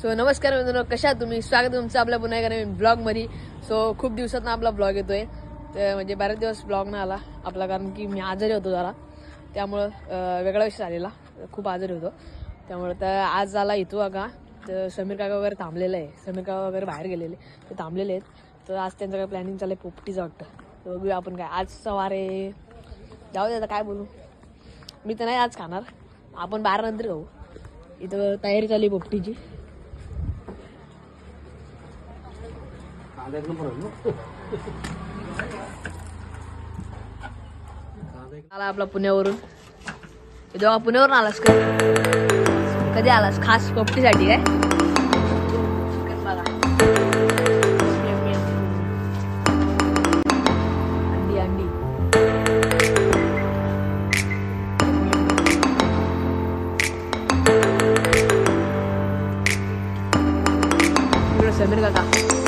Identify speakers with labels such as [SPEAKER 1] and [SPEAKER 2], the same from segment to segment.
[SPEAKER 1] So नमस्कार मित्रांनो कशा तुम्ही? स्वागत तुमचं आपल्या पुन्हा एका नवीन ब्लॉगमध्ये सो खूप दिवसात आपला ब्लॉग येतोय. तर म्हणजे बऱ्याच दिवस ब्लॉग नाही आला आपला कारण की मी आजारी होतो जरा. त्यामुळं वेगळा विषय आलेला खूप आजारी होतो. त्यामुळं तर आज आला येतो का तर समीर काका वगैरे थांबलेलं आहे. समीर काका वगैरे बाहेर गेलेले. ते थांबलेले आहेत. तर आज त्यांचं काय प्लॅनिंग चाललं आहे पोपटीचं वाटतं. तर बघूया आपण काय. आज सवारे जाऊ दे आता काय बोलू? मी तर नाही आज खाणार. आपण बारा नंतर खाऊ. इथं तयारी चालली पोपटीची. आहे पोपटीची आला आपला पुण्यावरून जेव्हा पुण्यावरून आलास का कधी आलास खास पोपटीसाठी काय चिकन बघा अंडी अंडी इकडे समीर काका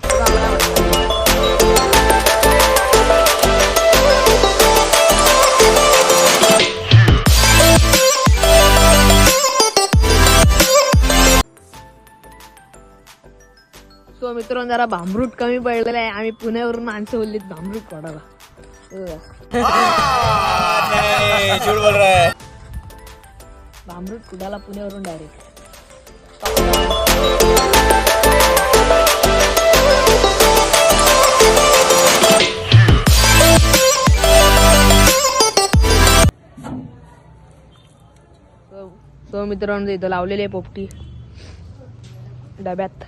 [SPEAKER 1] सो मित्रांनो जरा भांबरूट कमी पडलेला आहे. आम्ही पुण्यावरून माणसं बोललीत भांबरूट पडायला
[SPEAKER 2] झूठ बोल रहा
[SPEAKER 1] भांबरूट कुडाला पुण्यावरून डायरेक्ट तो मित्रांनो इथं लावलेली आहे पोपटी. डब्यात.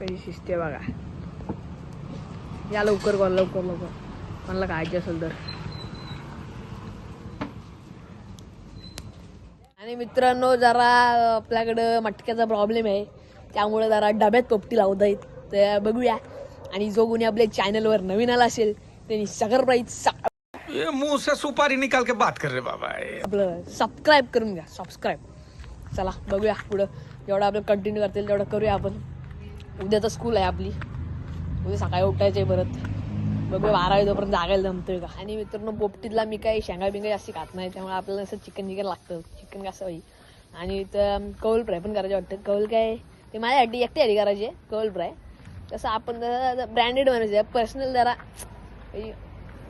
[SPEAKER 1] कधी शिस्ते बघा. या लवकर कॉल लवकर लवकर. मला खायचे असेल तर. आणि मित्रांनो जरा आपल्याकडं मटक्याचा प्रॉब्लेम आहे. त्यामुळे जरा डब्यात पोपटी लावता येत तर बघूया. आणि जो कोणी आपल्या चॅनलवर नवीन आला असेल त्यांनी सगळं प्राईज
[SPEAKER 2] ये मुंह से सुपारी निकाल के बात कर रहे बाबा
[SPEAKER 1] आपलं सबस्क्राईब करून घ्या सबस्क्राईब चला बघूया पुढं. जेवढं आपलं कंटिन्यू करतील तेवढं करूया आपण. उद्या तर स्कूल आहे आपली. उद्या सकाळी उठायचं आहे परत. बघूया बारा वाजेपर्यंत जागायला जमतोय का. आणि मित्रांनो पोपटीतला मी काही शेंगा बिंगा जास्त खात नाही त्यामुळे आपल्याला असं चिकन चिकन लागतं. चिकन कसं होईल? आणि तर कौल फ्राय पण करायचे वाटतं. कौल काय? ते माझ्यासाठी एकटी हरी करायची आहे कौल फ्राय तसं आपण ब्रँडेड बनायचं पर्सनल जरा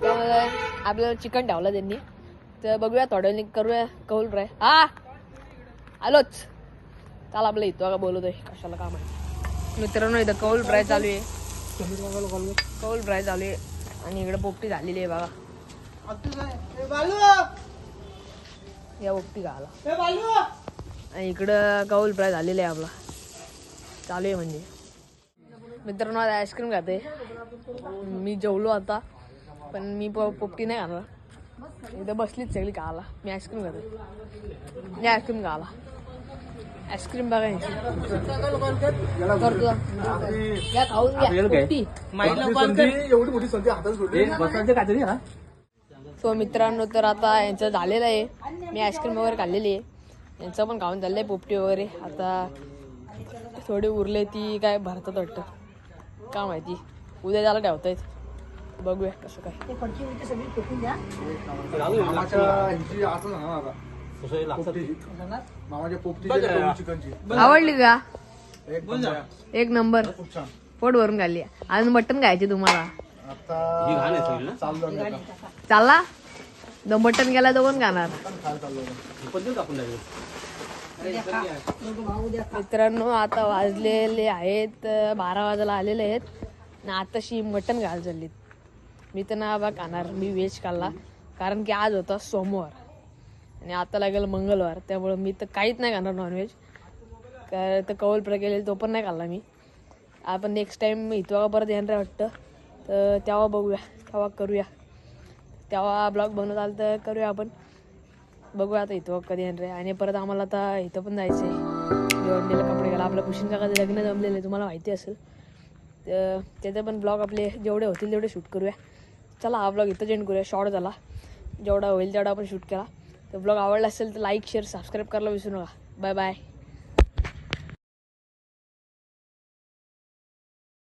[SPEAKER 1] त्यामुळे आपल्याला चिकन ठेवलं त्यांनी. तर बघूया थोड्या वेळाने करूया कौल फ्राय हा आलोच. चाल आपलं इथं का बोलतोय कशाला काम आहे. मित्रांनो इथं कौल फ्राय चालू आहे. कौल फ्राय चालू आहे. आणि इकडे पोपटी झालेली आहे बघा. या पोपटी घाला. आणि इकडं कौल फ्राय झालेला आहे आपला. चालू आहे म्हणजे. मित्रांनो आता आईस्क्रीम खाते. मी जेवलो आता. पण मी प- पोपटी नाही खाणार इथं बसलीच सगळी खायला. मी आईस्क्रीम खाते. मी आईस्क्रीम खायला. आईस्क्रीम बघायची सो मित्रांनो तर आता यांचं झालेलं आहे. मी आईस्क्रीम वगैरे खाल्लेली आहे. यांचं पण खाऊन झालं आहे पोपटी वगैरे. आता थोडी उरले ती काय भरतात वाटतं. का माहिती. उद्या त्याला ठेवतायत. बघूया कसं काय
[SPEAKER 3] मामाच्या हिची असं सांगा आता पोपटीची मामाच्या पोपटीची चिकनची
[SPEAKER 1] आवडली का?
[SPEAKER 3] एक नंबर.
[SPEAKER 1] एक नंबर.
[SPEAKER 3] खूप छान
[SPEAKER 1] पोट भरून खाल्ली. अजून मटण खायचे तुम्हाला.
[SPEAKER 3] आता चाललो आम्ही आता.
[SPEAKER 1] चालला? दो मटण गेला तर कोण खाणार?
[SPEAKER 3] खायला चाललो आता.
[SPEAKER 1] मित्रांनो आता वाजलेले आहेत अं, बारा वाजायला आलेले आहेत. आणि आताशी मटण घाल चाललीत मी तर ना बा खाणार मी व्हेज खाल्ला. कारण की आज होता सोमवार. आणि आता लागेल मंगळवार त्यामुळं मी तर काहीच नाही खाणार नॉनव्हेज काय तर कौल प्र तो पण नाही खाल्ला मी. आपण नेक्स्ट टाईम इथं परत येणार आहे वाटतं. तर तेव्हा बघूया तेव्हा करूया. तेव्हा ब्लॉग बनवत आलं तर करूया आपण. बघूया आता इथं कधी येणार आहे. आणि परत आम्हाला आता इथं पण जायचं आहे जेवणलेलं कपडे घाला. आपल्या कुशिन काकाचं लग्न जमलेलं आहे तुम्हाला माहिती असेल. तर त्याचे पण ब्लॉग आपले जेवढे होतील तेवढे शूट करूया. चला हा ब्लॉग इथं जेंड करूया शॉर्ट झाला. जेवढा होईल तेवढा आपण शूट केला तर ब्लॉग आवडला असेल तर लाईक शेअर सबस्क्राईब करायला विसरू नका. Bye bye